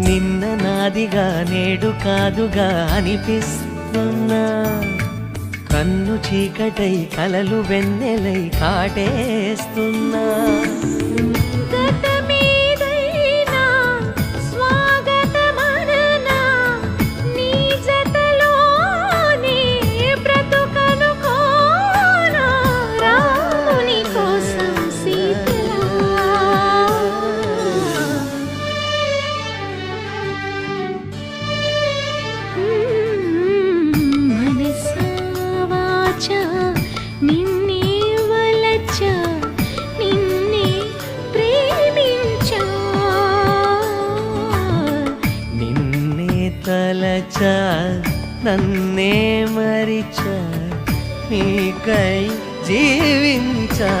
నిన్న నాదిగా నేడు కాదుగా అనిపిస్తున్నా. కన్ను చీకటై కలలు వెన్నెలై కాటేస్తున్నా. నిన్నే వలచా నిన్నే ప్రేమించా. నిన్నే తలచా నన్నే మరిచా నీకై జీవించా.